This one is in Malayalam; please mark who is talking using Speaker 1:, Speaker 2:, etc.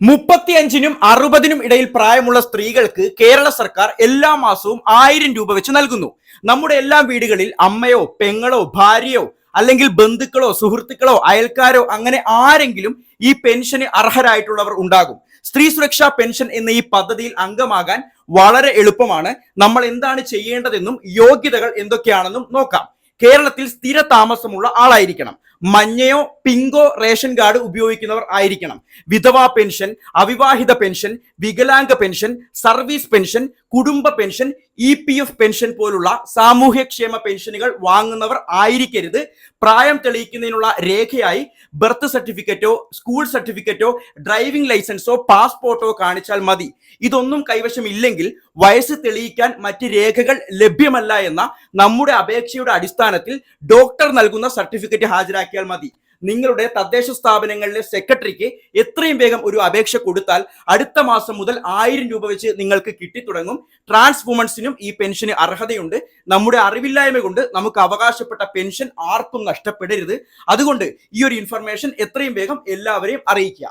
Speaker 1: മുപ്പത്തിയഞ്ചിനും അറുപതിനും ഇടയിൽ പ്രായമുള്ള സ്ത്രീകൾക്ക് കേരള സർക്കാർ എല്ലാ മാസവും ആയിരം രൂപ വെച്ച് നൽകുന്നു. നമ്മുടെ എല്ലാ വീടുകളിൽ അമ്മയോ പെങ്ങളോ ഭാര്യയോ അല്ലെങ്കിൽ ബന്ധുക്കളോ സുഹൃത്തുക്കളോ അയൽക്കാരോ അങ്ങനെ ആരെങ്കിലും ഈ പെൻഷന് അർഹരായിട്ടുള്ളവർ ഉണ്ടാകും. സ്ത്രീ സുരക്ഷാ പെൻഷൻ എന്ന ഈ പദ്ധതിയിൽ അംഗമാകാൻ വളരെ എളുപ്പമാണ്. നമ്മൾ എന്താണ് ചെയ്യേണ്ടതെന്നും യോഗ്യതകൾ എന്തൊക്കെയാണെന്നും നോക്കാം. കേരളത്തിൽ സ്ഥിര താമസമുള്ള ആളായിരിക്കണം. മഞ്ഞയോ പിങ്കോ റേഷൻ കാർഡ് ഉപയോഗിക്കുന്നവർ ആയിരിക്കണം. വിധവാ പെൻഷൻ അവിവാഹിത പെൻഷൻ വികലാംഗ പെൻഷൻ സർവീസ് പെൻഷൻ കുടുംബ pension E P F pension പോലുള്ള സാമൂഹ്യക്ഷേമ പെൻഷനുകൾ വാങ്ങുന്നവർ ആയിരിക്കരുത്. പ്രായം തെളിയിക്കുന്നതിനുള്ള രേഖയായി ബർത്ത് സർട്ടിഫിക്കറ്റോ സ്കൂൾ സർട്ടിഫിക്കറ്റോ ഡ്രൈവിംഗ് ലൈസൻസോ പാസ്പോർട്ടോ കാണിച്ചാൽ മതി. ഇതൊന്നും കൈവശമില്ലെങ്കിൽ വയസ്സ് തെളിയിക്കാൻ മറ്റ് രേഖകൾ ലഭ്യമല്ല എന്ന നമ്മുടെ അപേക്ഷയുടെ അടിസ്ഥാനത്തിൽ ഡോക്ടർ നൽകുന്ന സർട്ടിഫിക്കറ്റ് ഹാജരാക്കിയാൽ മതി. നിങ്ങളുടെ തദ്ദേശ സ്ഥാപനങ്ങളിലെ സെക്രട്ടറിക്ക് എത്രയും വേഗം ഒരു അപേക്ഷ കൊടുത്താൽ അടുത്ത മാസം മുതൽ ആയിരം രൂപ വെച്ച് നിങ്ങൾക്ക് കിട്ടിത്തുടങ്ങും. ട്രാൻസ് വുമൻസിനും ഈ പെൻഷന് അർഹതയുണ്ട്. നമ്മുടെ അറിവില്ലായ്മ കൊണ്ട് നമുക്ക് അവകാശപ്പെട്ട പെൻഷൻ ആർക്കും നഷ്ടപ്പെടരുത്. അതുകൊണ്ട് ഈ ഒരു ഇൻഫർമേഷൻ എത്രയും വേഗം എല്ലാവരെയും അറിയിക്കുക.